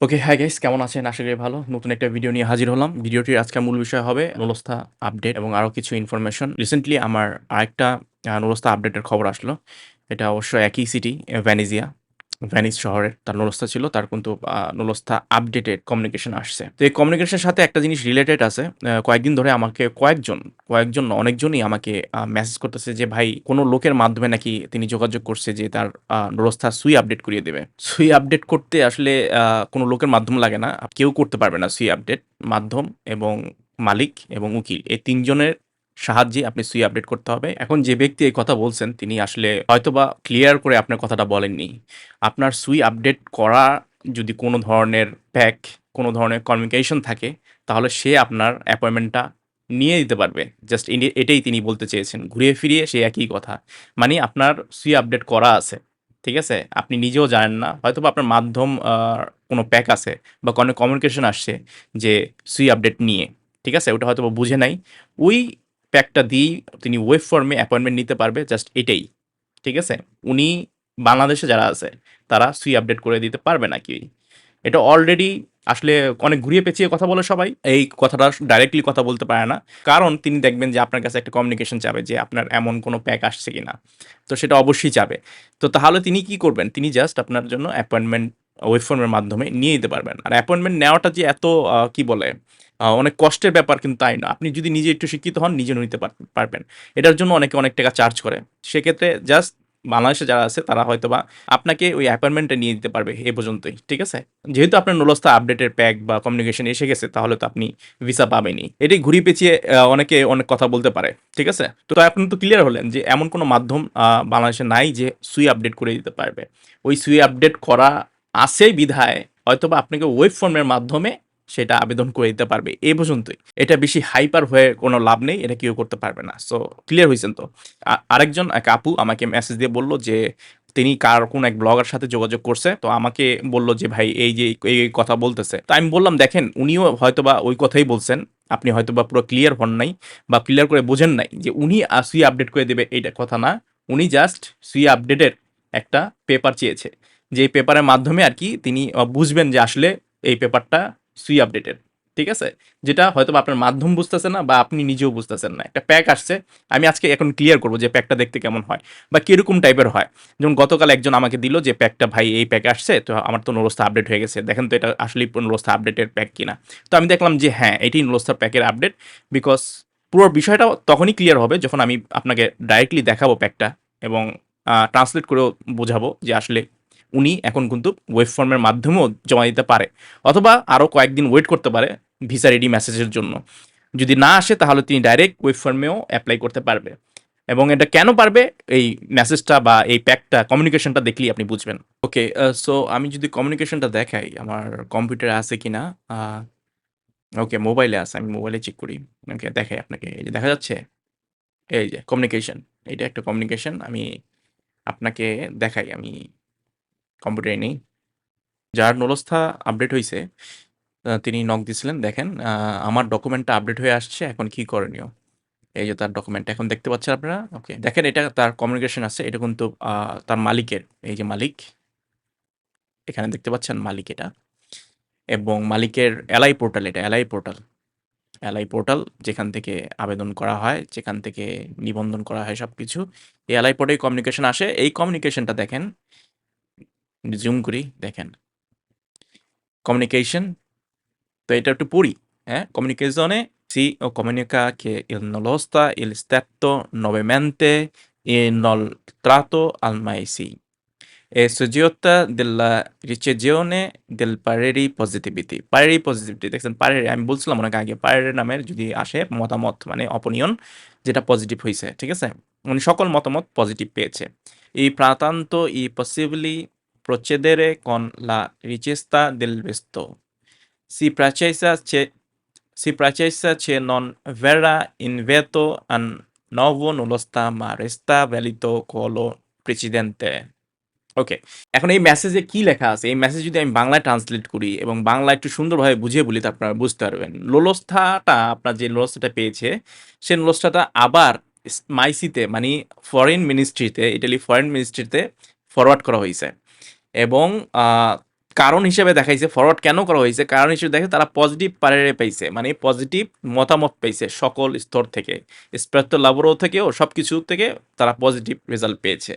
ওকে, হ্যাঁ গাইস কেমন আছেন? আশা করি ভালো। নতুন একটা ভিডিও নিয়ে হাজির হলাম। ভিডিওটির আজকের মূল বিষয় হবে নুলস্থা আপডেট এবং আরও কিছু ইনফরমেশন। রিসেন্টলি আমার আরেকটা নলস্থা আপডেটের খবর আসলো। এটা অবশ্য একই সিটি ভ্যানিজিয়া। ভ্যানিস শহরের তার নুলস্থা ছিল। তার কিন্তু নুলস্থা আপডেটেড কমিউনিকেশন আসছে। তো এই কমিউনিকেশনের সাথে একটা জিনিস রিলেটেড আছে। কয়েকদিন ধরে আমাকে কয়েকজন, কয়েকজন অনেকজনই আমাকে মেসেজ করতেছে যে ভাই কোন লোকের মাধ্যমে নাকি তিনি যোগাযোগ করছে যে তার নুলস্থা সুই আপডেট করিয়ে দেবে। সুই আপডেট করতে আসলে কোনো লোকের মাধ্যম লাগে না। কেউ করতে পারবে না সুই আপডেট। মাধ্যম এবং মালিক এবং উকিল এই ৩ জনের সাহায্যে আপনি সুই আপডেট করতে হবে। এখন যে ব্যক্তি এই কথা বলছেন তিনি আসলে হয়তোবা ক্লিয়ার করে আপনার কথাটা বলেননি। আপনার সুই আপডেট করা যদি কোনো ধরনের প্যাক, কোনো ধরনের কমিউনিকেশন থাকে তাহলে সে আপনার অ্যাপয়েন্টমেন্টটা নিয়ে দিতে পারবে। জাস্ট এটাই তিনি বলতে চেয়েছেন। ঘুরিয়ে ফিরিয়ে সে একই কথা। মানে আপনার সুই আপডেট করা আছে। ঠিক আছে? আপনি নিজেও জানেন না। হয়তোবা আপনার মাধ্যম কোনো প্যাক আছে বা কোনো কমিউনিকেশন আসছে যে সুই আপডেট নিয়ে। ঠিক আছে? ওটা হয়তোবা বুঝে নাই। ওই প্যাকটা দিয়েই তিনি ওয়েব ফর্মে অ্যাপয়েন্টমেন্ট নিতে পারবে। জাস্ট এটাই। ঠিক আছে? উনি বাংলাদেশে যারা আছে, তারা সুই আপডেট করে দিতে পারবে না কেউই। এটা অলরেডি আসলে অনেক ঘুরিয়ে পেঁচিয়ে কথা বলে সবাই। এই কথাটা ডাইরেক্টলি কথা বলতে পারে না। কারণ তিনি দেখবেন যে আপনার কাছে একটা কমিউনিকেশন চাবে যে আপনার এমন কোনো প্যাক আসছে কিনা। তো সেটা অবশ্যই চাবে। তো তাহলে তিনি কি করবেন? তিনি জাস্ট আপনার জন্য অ্যাপয়েন্টমেন্ট ওয়েব ফর্মের মাধ্যমে নিয়ে নিতে পারবেন। আর অ্যাপয়েন্টমেন্ট নেওয়াটা যে এত কি বলে অনেক কষ্টের ব্যাপার কিন্তু তাই না। আপনি যদি নিজে একটু শিক্ষিত হন, নিজেও নিতে পার, পারবেন। এটার জন্য অনেকে অনেক টাকা চার্জ করে। সেক্ষেত্রে জাস্ট বাংলাদেশে যারা আছে, তারা হয়তো বা আপনাকে ওই অ্যাপয়েন্টমেন্টটা নিয়ে দিতে পারবে এ পর্যন্তই। ঠিক আছে? যেহেতু আপনার নুলস্থা আপডেটের প্যাক বা কমিউনিকেশন এসে গেছে, তাহলে তো আপনি ভিসা পাবেনই। এটাই ঘুরিয়ে পেঁচিয়ে অনেকে অনেক কথা বলতে পারে। ঠিক আছে? তো আপনি তো ক্লিয়ার হলেন যে এমন কোনো মাধ্যম বাংলাদেশে নাই যে সুই আপডেট করে দিতে পারবে। ওই সুই আপডেট করা আছেই বিধায়, হয়তোবা আপনাকে ওয়েব ফর্মের মাধ্যমে সেটা আবেদন করে দিতে পারবে। এ পর্যন্তই। এটা বেশি হাইপার হয়ে কোনো লাভ নেই। এটা কেউ করতে পারবে না। সো ক্লিয়ার হয়েছেন তো? আরেকজন এক আপু আমাকে মেসেজ দিয়ে বলল যে তিনি কার কোন এক ব্লগার সাথে যোগাযোগ করছে। তো আমাকে বলল যে ভাই এই যে এই, এই কথা বলতেছে। তো আমি বললাম দেখেন উনিও হয়তোবা ওই কথাই বলছেন। আপনি হয়তো বা পুরো ক্লিয়ার হন নাই বা ক্লিয়ার করে বোঝেন নাই যে উনি সুই আপডেট করে দেবে এইটা কথা না। উনি জাস্ট সুই আপডেটের একটা পেপার চেয়েছে। যে পেপারের মাধ্যমে আর কি তিনি বুঝবেন যে আসলে এই পেপারটা সুই আপডেটেড। ঠিক আছে? যেটা হয়তোবা আপনার মাধ্যম বুঝতেছে না বা আপনি নিজেও বুঝতেছেন না। একটা প্যাক আসছে। আমি আজকে এখন ক্লিয়ার করব যে প্যাকটা দেখতে কেমন হয় বা কীরকম টাইপের হয়। যেমন গতকাল একজন আমাকে দিল যে প্যাকটা ভাই এই প্যাক আসছে। তো আমার তো নুলস্থা আপডেট হয়ে গেছে। দেখেন তো এটা আসলেই নুলস্থা আপডেটের প্যাক কিনা। তো আমি দেখলাম যে হ্যাঁ, এটাই নুলস্থার প্যাকের আপডেট। বিকজ পুরো বিষয়টা তখনই ক্লিয়ার হবে যখন আমি আপনাকে ডাইরেক্টলি দেখাবো প্যাকটা এবং ট্রান্সলেট করেও বোঝাবো যে আসলে উনি এখন কিন্তু ওয়েব ফর্মের মাধ্যমেও জমা দিতে পারে। অথবা আরও কয়েকদিন ওয়েট করতে পারে ভিসা রেডি মেসেজের জন্য। যদি না আসে, তাহলে তিনি ডাইরেক্ট ওয়েব ফর্মেও অ্যাপ্লাই করতে পারবে। এবং এটা কেন পারবে এই মেসেজটা বা এই প্যাকটা কমিউনিকেশনটা দেখলেই আপনি বুঝবেন। ওকে সো আমি যদি কমিউনিকেশনটা দেখাই, আমার কম্পিউটারে আছে কিনা আ ওকে মোবাইলে আছে। আমি মোবাইলে চেক করি। ওকে দেখাই আপনাকে। এই যে দেখা যাচ্ছে? এই যে কমিউনিকেশন। এটা একটা কমিউনিকেশন। আমি আপনাকে দেখাই। আমি কম্পিউটারে নেই। যার নুলস্থা আপডেট হয়েছে তিনি নক দিছিলেন। দেখেন আমার ডকুমেন্টটা আপডেট হয়ে আসছে। এখন কি করণীয়? এই যে তার ডকুমেন্ট এখন দেখতে পাচ্ছেন আপনারা? ওকে। দেখেন এটা তার কমিউনিকেশন আছে। এটা কিন্তু তার মালিকের। এই যে মালিক। এখানে দেখতে পাচ্ছেন মালিক এটা। এবং মালিকের এলআই পোর্টাল এটা L I portal. L I portal যেখান থেকে আবেদন করা হয়, যেখান থেকে নিবন্ধন করা হয় সব কিছু এই এলআই পোর্টালে কমিউনিকেশন আসে। এই কমিউনিকেশনটা দেখেন। জুম করি, দেখেন। কমিউনিকেশন তো এটা একটু পড়ি হ্যাঁ? কমিউনিকেশনে সি ও কমিউনিকা, কে ইল নলস্তা ইল স্ত্যাপ্ত নবে ম্যান্তে ই নল ত্রাত আলমাই সি এ সজিওতা দিল্লা রিচে জিওনে, দিল পারেরি পজিটিভিটি। পারেরি পজিটিভিটি, দেখছেন, পারেরি, আমি বলছিলাম অনেক আগে, পারেরি নামের যদি আসে মতামত মানে অপনিয়ন যেটা পজিটিভ হয়েছে ঠিক আছে? উনি সকল মতামত পজিটিভ পেয়েছে। ই প্রাতান্ত, ই possibly procedere con la richiesta del visto. Si precisa che si precisa che non verrà inviato un nuovo nullista ma resta valido quello precedente. Okay. এখন এই মেসেজে কি লেখা আছে? এই মেসেজ যদি আমি বাংলায় ট্রান্সলেট করি এবং বাংলা একটু সুন্দরভাবে বুঝিয়ে বলি তো আপনারা বুঝতে পারবেন। নুলস্থাটা আপনার যে নুলস্থাটা পেয়েছে, সে নুলস্থাটা আবার মাইসিতে মানে ফরেন মিনিস্ট্রিতে, ইটালি ফরেন মিনিস্ট্রিতে ফরওয়ার্ড করা হইছে। এবং কারণ হিসেবে দেখাইছে ফরওয়ার্ড কেন করা হয়েছে? কারণ হিসেবে দেখে তারা পজিটিভ পারে পাইছে মানে পজিটিভ মতামত পাইছে সকল স্তর থেকে স্প্রেত্ত লাবোরো থেকেও সব কিছু থেকে তারা পজিটিভ রেজাল্ট পেয়েছে।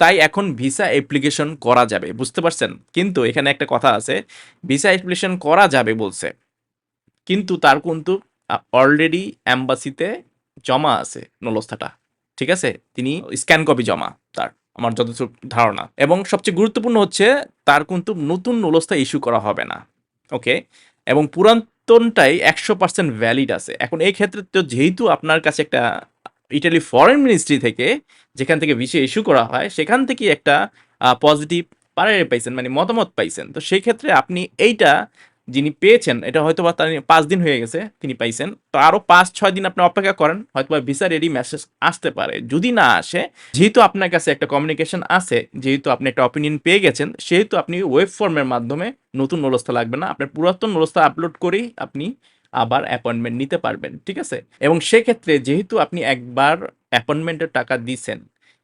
তাই এখন ভিসা অ্যাপ্লিকেশন করা যাবে, বুঝতে পারছেন? কিন্তু এখানে একটা কথা আছে ভিসা অ্যাপ্লিকেশন করা যাবে বলছে, কিন্তু তার কিন্তু অলরেডি অ্যাম্বাসিতে জমা আছে, নলস্থাটা, ঠিক আছে? তিনি স্ক্যান কপি জমা তার। আমার যতটুকু ধারণা। এবং সবচেয়ে গুরুত্বপূর্ণ হচ্ছে, তার কিন্তু নতুন নলস্থা ইস্যু করা হবে না। ওকে এবং পুরাতনটাই একশো পার্সেন্ট ভ্যালিড আছে। এখন এই ক্ষেত্রে তো যেহেতু আপনার কাছে একটা ইটালি ফরেন মিনিস্ট্রি থেকে যেখান থেকে ভিসা ইস্যু করা হয়, সেখান থেকে একটা পজিটিভ পারে পাইছেন মানে মতামত পাইছেন। তো সেই ক্ষেত্রে আপনি এইটা যিনি পেয়েছেন, এটা হয়তো বা পাঁচ দিন হয়ে গেছে তিনি পাইছেন, তো আরও পাঁচ, ছয় দিন আপনি অপেক্ষা করেন হয়তো বা ভিসা রেডি মেসেজ আসতে পারে। যদি না আসে, যেহেতু আপনার কাছে একটা কমিউনিকেশন আছে, যেহেতু আপনি একটা অপিনিয়ন পেয়ে গেছেন, সেহেতু আপনি ওয়েব ফর্মের মাধ্যমে নতুন নলস্থা লাগবে না, আপনার পুরাতন নলস্থা আপলোড করেই আপনি আবার অ্যাপয়েন্টমেন্ট নিতে পারবেন, ঠিক আছে? এবং সেক্ষেত্রে যেহেতু আপনি একবার অ্যাপয়েন্টমেন্টের টাকা দিছেন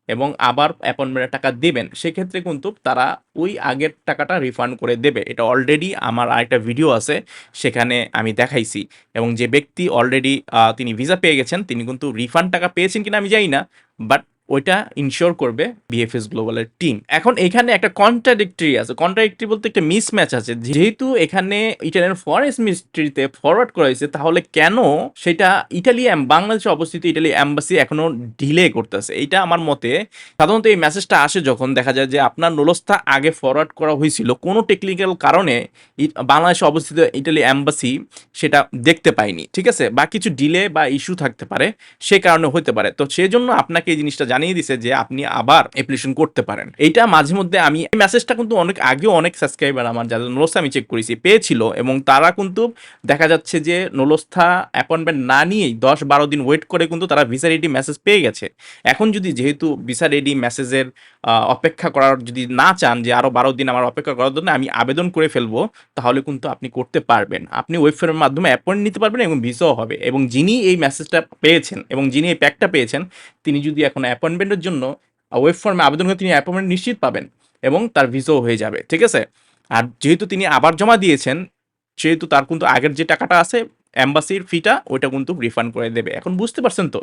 এবং আবার অ্যাপয়েন্টমেন্টের টাকা দেবেন, সেক্ষেত্রে কিন্তু তারা ওই আগের টাকাটা রিফান্ড করে দেবে। এটা অলরেডি আমার আরেকটা ভিডিও আছে, সেখানে আমি দেখাইছি। এবং যে ব্যক্তি অলরেডি তিনি ভিসা পেয়ে গেছেন, তিনি কিন্তু রিফান্ড টাকা পেয়েছেন কিনা আমি জানি না বাট ওইটা ইনশিওর করবে বিএফএস গ্লোবালের টিম এখন এখানে একটা কন্ট্রাডিক্টরি আছে। কন্ট্রাডিক্টরি বলতে একটা মিসম্যাচ আছে। যেহেতু এখানে ইটালিয়ান ফরেস্ট মিনিস্ট্রিতে ফরওয়ার্ড করা হয়েছে, তাহলে কেন সেটা ইটালি বাংলাদেশে অবস্থিত ইটালি অ্যাম্বাসি এখনও ডিলে করতেছে? এটা আমার মতে সাধারণত এই মেসেজটা আসে যখন দেখা যায় যে আপনার নলস্থা আগে ফরওয়ার্ড করা হয়েছিল। কোনো টেকনিক্যাল কারণে বাংলাদেশে অবস্থিত ইটালি অ্যাম্বাসি সেটা দেখতে পায়নি। ঠিক আছে? বা কিছু ডিলে বা ইস্যু থাকতে পারে, সে কারণে হতে পারে। তো সেজন্য আপনাকে এই জিনিসটা জানিয়ে দিছে যে আপনি আবার অ্যাপ্লিকেশন করতে পারেন। এইটা মাঝে মধ্যে আমি মেসেজটা কিন্তু অনেক আগেও অনেক সাবস্ক্রাইবার আমার যাদের নলস্থা আমি চেক করেছি, পেয়েছিল এবং তারা কিন্তু দেখা যাচ্ছে যে নলস্থা অ্যাপয়েন্টমেন্ট না নিয়েই দশ বারো দিন ওয়েট করে কিন্তু তারা ভিসা রেডি মেসেজ পেয়ে গেছে। এখন যদি যেহেতু ভিসা রেডি মেসেজের অপেক্ষা করার যদি না চান যে আরও বারো দিন আমার অপেক্ষা করার জন্য আমি আবেদন করে ফেলব, তাহলে কিন্তু আপনি করতে পারবেন। আপনি ওয়েবসাইটের মাধ্যমে অ্যাপয়েন্ট নিতে পারবেন এবং ভিসাও হবে। এবং যিনি এই মেসেজটা পেয়েছেন এবং যিনি এই প্যাকটা পেয়েছেন, তিনি যদি এখন অ্যাপয়েন্টমেন্টের জন্য ওয়েব ফর্মে আবেদন করে তিনি অ্যাপয়েন্টমেন্ট নিশ্চিত পাবেন এবং তার ভিসাও হয়ে যাবে, ঠিক আছে? আর যেহেতু তিনি আবার জমা দিয়েছেন, সেহেতু তার কিন্তু আগের যে টাকাটা আছে অ্যাম্বাসির ফিটা ওইটা কিন্তু রিফান্ড করে দেবে। এখন বুঝতে পারছেন তো?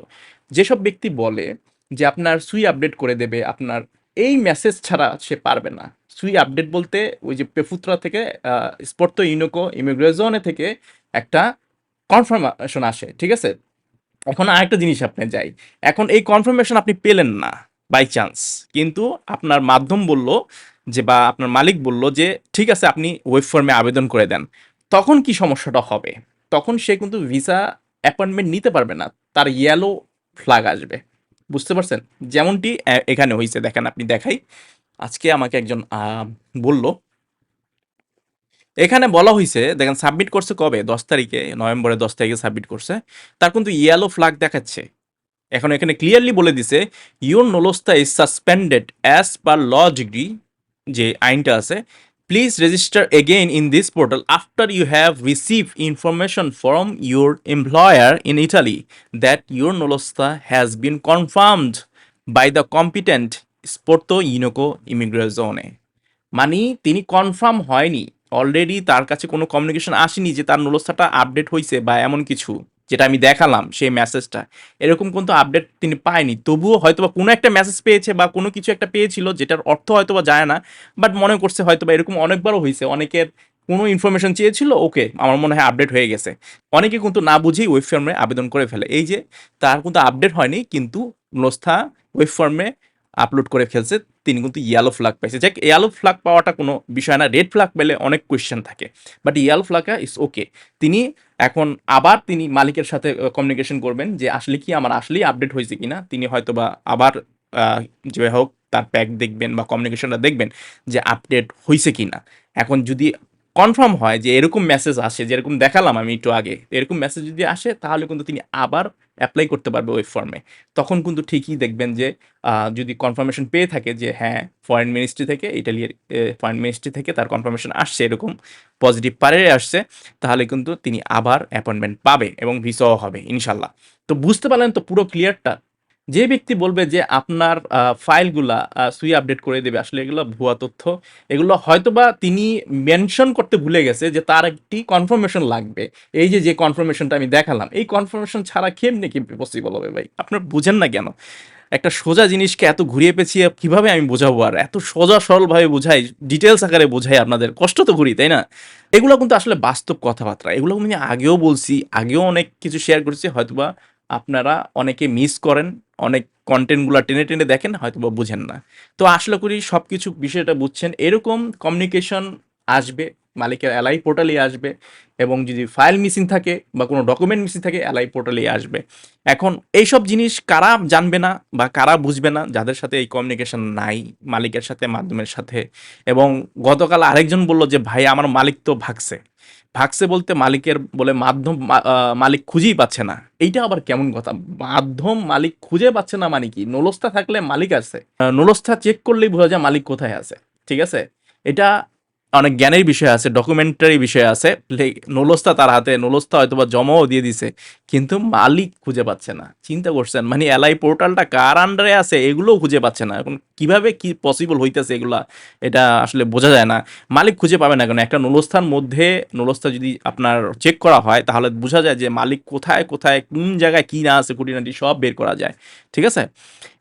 যেসব ব্যক্তি বলে যে আপনার সুই আপডেট করে দেবে, আপনার এই মেসেজ ছাড়া সে পারবে না। সুই আপডেট বলতে ওই যে পেফুত্রা থেকে স্পর্ত ইউনোকো ইমিগ্রেশনে থেকে একটা কনফার্মেশন আসে, ঠিক আছে? এখন আরেকটা জিনিস আপনি যাই। এখন এই কনফার্মেশন আপনি পেলেন না বাই চান্স কিন্তু আপনার মাধ্যম বলল যে বা আপনার মালিক বলল যে, ঠিক আছে, আপনি ওয়েব ফর্মে আবেদন করে দেন। তখন কি সমস্যাটা হবে? তখন সে কিন্তু ভিসা অ্যাপয়েন্টমেন্ট নিতে পারবে না। তার ইয়েলো ফ্ল্যাগ আসবে। বুঝতে পারছেন? যেমনটি এখানে হয়েছে দেখেন আপনি দেখাই। আজকে আমাকে একজন বলল, এখানে বলা হয়েছে দেখেন সাবমিট করছে কবে? দশ তারিখে, নভেম্বরের দশ তারিখে সাবমিট করছে। তার কিন্তু ইয়েলো ফ্ল্যাগ দেখাচ্ছে। এখন এখানে ক্লিয়ারলি বলে দিছে your nulla osta is suspended as per law degree যে আইনটা আছে please register again in this portal after you have receive information from your employer in Italy that your nulla osta has been confirmed by the competent স্পোর্তো ইউনোকো ইমিগ্রেশনে মানে তিনি confirm হয়নি. Already তার কাছে কোনো কমিউনিকেশন আসেনি যে তার নলস্থাটা আপডেট হয়েছে বা এমন কিছু। যেটা আমি দেখালাম সেই মেসেজটা এরকম কিন্তু আপডেট তিনি পায়নি। তবুও হয়তো বা কোনো একটা মেসেজ পেয়েছে বা কোনো কিছু একটা পেয়েছিল, যেটার অর্থ হয়তো বা যায় না বাট মনে করছে হয়তো বা এরকম অনেকবারও হয়েছে অনেকের কোনো ইনফরমেশন চেয়েছিল ওকে আমার মনে হয় আপডেট হয়ে গেছে। অনেকে কিন্তু না বুঝেই ওয়েব ফর্মে আবেদন করে ফেলে। এই যে, তার কিন্তু আপডেট হয়নি, কিন্তু নস্থা ওয়েব ফর্মে আপলোড করে ফেলছে, তিনি কিন্তু ইয়েলো ফ্ল্যাগ পাইছে। যাক ইয়েলো ফ্ল্যাগ পাওয়াটা কোনো বিষয় না রেড ফ্ল্যাগ পেলে অনেক কোয়েশ্চেন থাকে। বাট ইয়েলো ফ্ল্যাগটা ইস ওকে তিনি এখন আবার তিনি মালিকের সাথে কমিউনিকেশন করবেন যে আসলে কি, আমার আসলেই আপডেট হয়েছে কিনা। তিনি হয়তো বা আবার যে হোক তার প্যাক দেখবেন বা কমিউনিকেশনটা দেখবেন যে আপডেট হয়েছে কিনা। এখন যদি কনফার্ম হয় যে এরকম মেসেজ আসে, যেরকম দেখালাম আমি একটু আগে, এরকম মেসেজ যদি আসে, তাহলে কিন্তু তিনি আবার অ্যাপ্লাই করতে পারবে ওই ফর্মে তখন কিন্তু ঠিকই দেখবেন যে যদি কনফার্মেশন পেয়ে থাকে যে হ্যাঁ ফরেন মিনিস্ট্রি থেকে, ইটালির ফরেন মিনিস্ট্রি থেকে তার কনফার্মেশন আসছে, এরকম পজিটিভ পারে আসছে, তাহলে কিন্তু তিনি আবার অ্যাপয়েন্টমেন্ট পাবে এবং ভিসাও হবে, ইনশাল্লাহ। তো বুঝতে পারলেন তো পুরো ক্লিয়ারটা যে ব্যক্তি বলবে যে আপনার ফাইলগুলা সুই আপডেট করে দেবে আসলে এগুলো ভুয়া তথ্য। এগুলো হয়তোবা তিনি মেনশন করতে ভুলে গেছে যে তার একটি কনফার্মেশন লাগবে। এই যে, যে কনফার্মেশনটা আমি দেখালাম, এই কনফার্মেশন ছাড়া কেমনে কি পসিবল হবে ভাই? আপনার বুঝেন না কেন? একটা সোজা জিনিসকে এত ঘুরিয়ে পেঁচিয়ে কীভাবে আমি বোঝাবো আর? এত সোজা সরলভাবে বোঝাই, ডিটেলস আকারে বোঝাই আপনাদের। কষ্ট তো করি, তাই না? এগুলো কিন্তু আসলে বাস্তব কথাবার্তা। এগুলো আমি আগেও বলছি, আগেও অনেক কিছু শেয়ার করেছি। হয়তোবা আপনারা অনেকে মিস করেন, অনেক কনটেন্টগুলা টেনে, টেনে দেখেন, হয়তো বা বুঝেন না। তো আশা করি সবকিছু বিষয়টা বুঝছেন। এরকম কমিউনিকেশন আসবে, মালিকের এলআই পোর্টালেই আসবে এবং যদি ফাইল মিসিং থাকে বা কোনো ডকুমেন্ট মিসিং থাকে এলআই পোর্টালেই আসবে। এখন এইসব জিনিস কারা জানবে না বা কারা বুঝবে না যাদের সাথে এই কমিউনিকেশন নাই মালিকের সাথে, মাধ্যমের সাথে এবং গতকাল আরেকজন বলল যে, "ভাই আমার মালিক তো ভাগছে।" ভাগছে বলতে মালিকের বলে মাধ্যম মালিক খুঁজেই পাচ্ছে না। এইটা আবার কেমন কথা? মাধ্যম মালিক খুঁজে পাচ্ছে না মানে কি? নলস্থা থাকলে মালিক আছে। নোলস্থা চেক করলেই বোঝা যায় মালিক কোথায় আছে। ঠিক আছে? এটা অনেক জ্ঞানের বিষয় আছে, ডকুমেন্টারি বিষয় আছে। লে নোলস্থা তার হাতে, নোলস্থা হয়তোবা জমাও দিয়ে দিছে। কিন্তু মালিক খুঁজে পাচ্ছে না। চিন্তা করছেন? মানে এলআই পোর্টালটা কার আন্ডারে আছে এগুলোও খুঁজে পাচ্ছে না। এখন কীভাবে কি পসিবল হইতেছে এগুলা? এটা আসলে বোঝা যায় না। মালিক খুঁজে পাবে না কেন? একটা নোলস্থার মধ্যে নোলস্থা যদি আপনার চেক করা হয় তাহলে বোঝা যায় যে মালিক কোথায়, কোথায় কোন জায়গায় কি না আছে খুঁটিনাটি সব বের করা যায়। ঠিক আছে?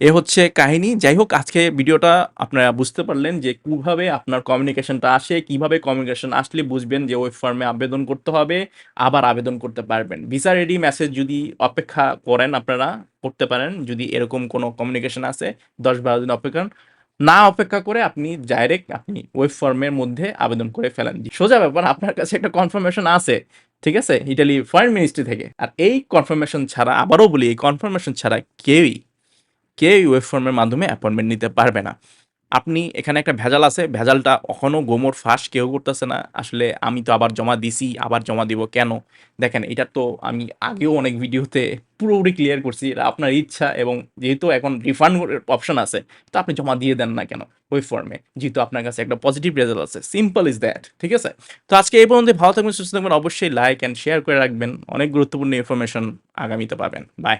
এ হচ্ছে কাহিনী। যাই হোক আজকে ভিডিওটা আপনারা বুঝতে পারলেন যে কীভাবে আপনার কমিউনিকেশনটা আসে, কীভাবে কমিউনিকেশন আসলে বুঝবেন যে ওয়েব ফর্মে আবেদন করতে হবে, আবার আবেদন করতে পারবেন। ভিসা রেডি মেসেজ যদি অপেক্ষা করেন আপনারা করতে পারেন। যদি এরকম কোনো কমিউনিকেশন আসে ১০-১২ দিন অপেক্ষা না অপেক্ষা করে আপনি ডাইরেক্ট আপনি ওয়েব ফর্মের মধ্যে আবেদন করে ফেলেন। সোজা ব্যাপার আপনার কাছে একটা কনফার্মেশন আছে। ঠিক আছে? ইটালি ফরেন মিনিস্ট্রি থেকে। আর এই কনফার্মেশন ছাড়া আবারও বলি এই কনফার্মেশন ছাড়া কেউই, কেউই ওয়েব ফর্মের মাধ্যমে অ্যাপয়েন্টমেন্ট নিতে পারবে না। আপনি এখানে একটা ভেজাল আছে। ভেজালটা এখনও গোমর ফাঁস কেউ করতেছে না। আসলে আমি তো আবার জমা দিছি, আবার জমা দিব কেন? দেখেন এটা তো আমি আগেও অনেক ভিডিওতে পুরোপুরি ক্লিয়ার করছি। এটা আপনার ইচ্ছা এবং যেহেতু এখন রিফান্ড অপশন আছে, তো আপনি জমা দিয়ে দেন না কেন ওয়েব ফর্মে? যেহেতু আপনার কাছে একটা পজিটিভ রেজাল্ট আছে। Simple is that. ঠিক আছে? তো আজকে এই পর্যন্ত ভালো থাকবেন, সুস্থ থাকবেন। অবশ্যই লাইক অ্যান্ড শেয়ার করে রাখবেন। অনেক গুরুত্বপূর্ণ ইনফরমেশন আগামীতে পাবেন। বাই।